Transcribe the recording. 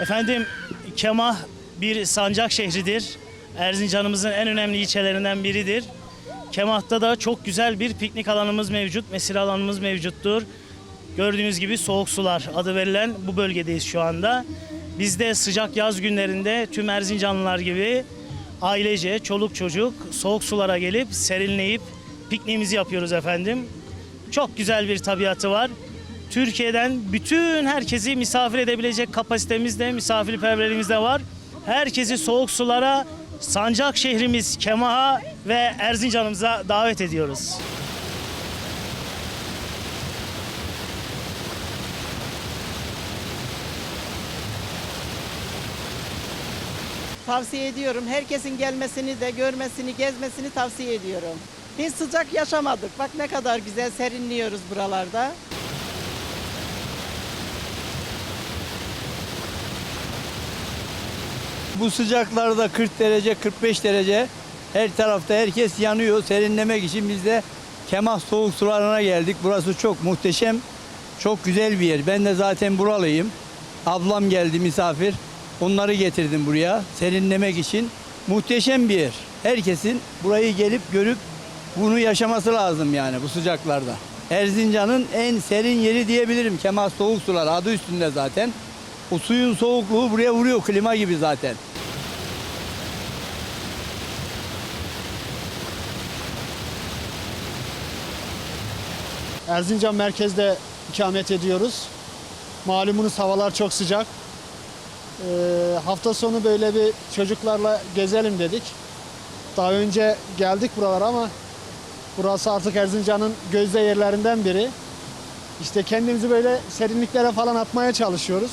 Efendim Kemah bir sancak şehridir. Erzincan'ımızın en önemli ilçelerinden biridir. Kemah'ta da çok güzel bir piknik alanımız mevcut, mesire alanımız mevcuttur. Gördüğünüz gibi soğuk sular adı verilen bu bölgedeyiz şu anda. Biz de sıcak yaz günlerinde tüm Erzincanlılar gibi ailece, çoluk çocuk soğuk sulara gelip serinleyip pikniğimizi yapıyoruz efendim. Çok güzel bir tabiatı var. Türkiye'den bütün herkesi misafir edebilecek kapasitemiz de misafirperverliğimiz de var. Herkesi soğuk sulara Sancak şehrimiz Kemah'a ve Erzincan'ımıza davet ediyoruz. Tavsiye ediyorum. Herkesin gelmesini de görmesini, gezmesini tavsiye ediyorum. Hiç sıcak yaşamadık. Bak ne kadar güzel serinliyoruz buralarda. Bu sıcaklarda 40 derece 45 derece her tarafta herkes yanıyor. Serinlemek için biz de Kemah soğuk sularına geldik. Burası çok muhteşem, çok güzel bir yer. Ben de zaten buralıyım. Ablam geldi misafir. Onları getirdim buraya serinlemek için. Muhteşem bir yer. Herkesin burayı gelip görüp bunu yaşaması lazım yani bu sıcaklarda. Erzincan'ın en serin yeri diyebilirim. Kemah soğuk sular adı üstünde zaten. O suyun soğukluğu buraya vuruyor klima gibi zaten. Erzincan merkezde ikamet ediyoruz. Malumunuz havalar çok sıcak. Ee, hafta sonu böyle bir çocuklarla gezelim dedik. Daha önce geldik buralara ama burası artık Erzincan'ın gözde yerlerinden biri. İşte kendimizi böyle serinliklere falan atmaya çalışıyoruz.